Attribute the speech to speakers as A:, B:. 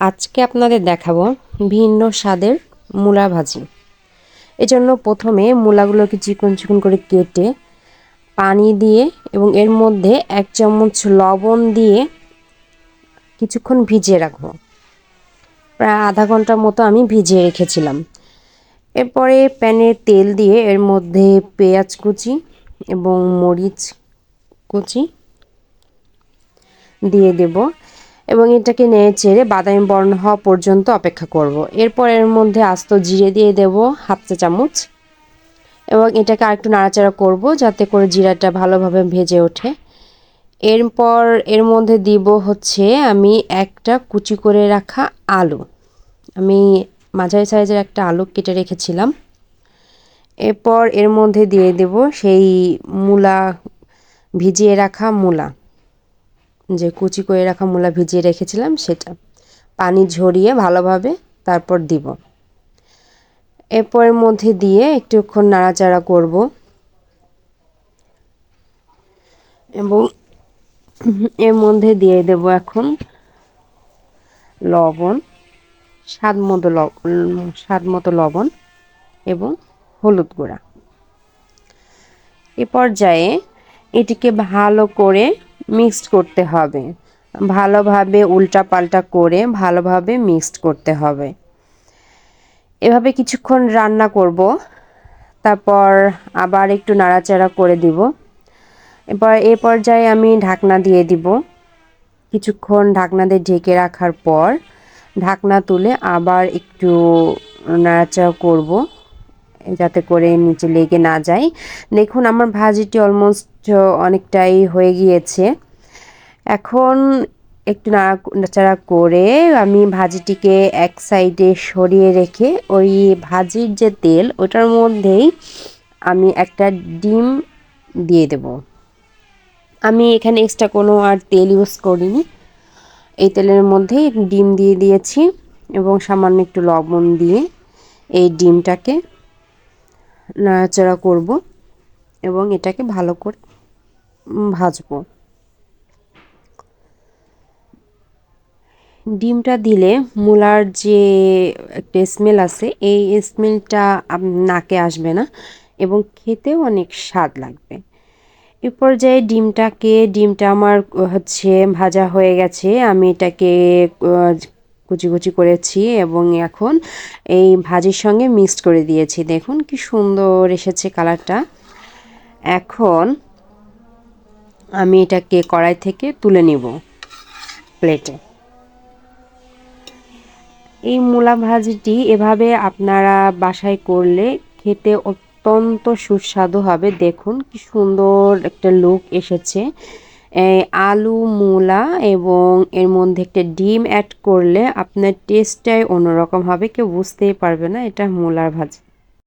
A: আজকে আপনাদের দেখাবো ভিন্ন স্বাদের মূলা ভাজি এজন্য প্রথমে মূলাগুলোকে চিকন চিকন করে কেটে পানি দিয়ে এবং এর মধ্যে এক চামচ লবণ দিয়ে কিছুক্ষণ ভিজিয়ে রাখব। প্রায় আধা ঘণ্টার মতো আমি ভিজিয়ে রেখেছিলাম। এরপরে প্যানে তেল দিয়ে এর মধ্যে পেঁয়াজ কুচি এবং মরিচ কুচি দিয়ে দেব। এবং এটাকে নেড়ে চেড়ে বাদামি বর্ণ হওয়া পর্যন্ত অপেক্ষা করব। এরপর এর মধ্যে আস্ত জিরে দিয়ে দেব হাফ চা চামচ এবং এটাকে আরেকটু নাড়াচাড়া করব যাতে করে জিরাটা ভালোভাবে ভেজে ওঠে। এরপর এর মধ্যে দিব হচ্ছে আমি একটা কুচি করে রাখা আলু। আমি মাঝারি সাইজের একটা আলু কেটে রেখেছিলাম। এরপর এর মধ্যে দিয়ে দেব সেই মূলা, ভিজিয়ে রাখা মূলা। যে কুচি করে রাখা মূলা ভিজিয়ে রেখেছিলাম, সেটা পানি ঝরিয়ে ভালোভাবে তারপর দিব। এরপরের মধ্যে দিয়ে একটুক্ষণ নাড়াচাড়া করব। এবং এর মধ্যে দিয়ে দেব এখন লবণ, স্বাদ মতো লবণ স্বাদ মতো লবণ এবং হলুদ গুঁড়া। এ পর্যায়ে এটিকে ভালো করে মিক্সড করতে হবে। ভালোভাবে উল্টা পাল্টা করে ভালোভাবে মিক্সড করতে হবে। এভাবে কিছুক্ষণ রান্না করব। তারপর আবার একটু নাড়াচাড়া করে দিব। এরপর এ পর্যায়ে আমি ঢাকনা দিয়ে দিব। কিছুক্ষণ ঢাকনা দিয়ে ঢেকে রাখার পর ঢাকনা তুলে আবার একটু নাড়াচাড়া করব। যাতে করে নিচে লেগে না যায়। দেখুন, আমার ভাজিটি অলমোস্ট অনেকটাই হয়ে গিয়েছে। এখন একটু নাড়াচাড়া করে আমি ভাজিটিকে এক সাইডে সরিয়ে রেখে ওই ভাজির যে তেল, ওটার মধ্যেই আমি একটা ডিম দিয়ে দেব। আমি এখানে এক্সট্রা কোনো আর তেল ইউজ করিনি। এই তেলের মধ্যেই ডিম দিয়ে দিয়েছি এবং সামান্য একটু লবণ দিয়ে এই ডিমটাকে নাড়াচাড়া করব এবং এটাকে ভালো করে ভাজবো। ডিমটা দিলে মূলার যে একটা স্মেল আছে, এই স্মেলটা নাকে আসবে না এবং খেতেও অনেক স্বাদ লাগবে। এ পর্যায়ে ডিমটাকে, ডিমটা আমার হচ্ছে ভাজা হয়ে গেছে, আমি এটাকে কুচি কুচি করেছি এবং এখন এই ভাজির সঙ্গে মিক্সড করে দিয়েছি। দেখুন কি সুন্দর এসেছে কালারটা। এখন আমি এটাকে কড়াই থেকে তুলে নিব প্লেটে। এই মূলা ভাজিটি এভাবে আপনারা বাসায় করলে খেতে অত্যন্ত সুস্বাদু হবে। দেখুন কি সুন্দর একটা লুক এসেছে। আলু, মূলা এবং এর মধ্যে একটা ডিম অ্যাড করলে আপনার টেস্টটাই অন্যরকম হবে। কেউ বুঝতেই পারবে না এটা মূলার ভাজি।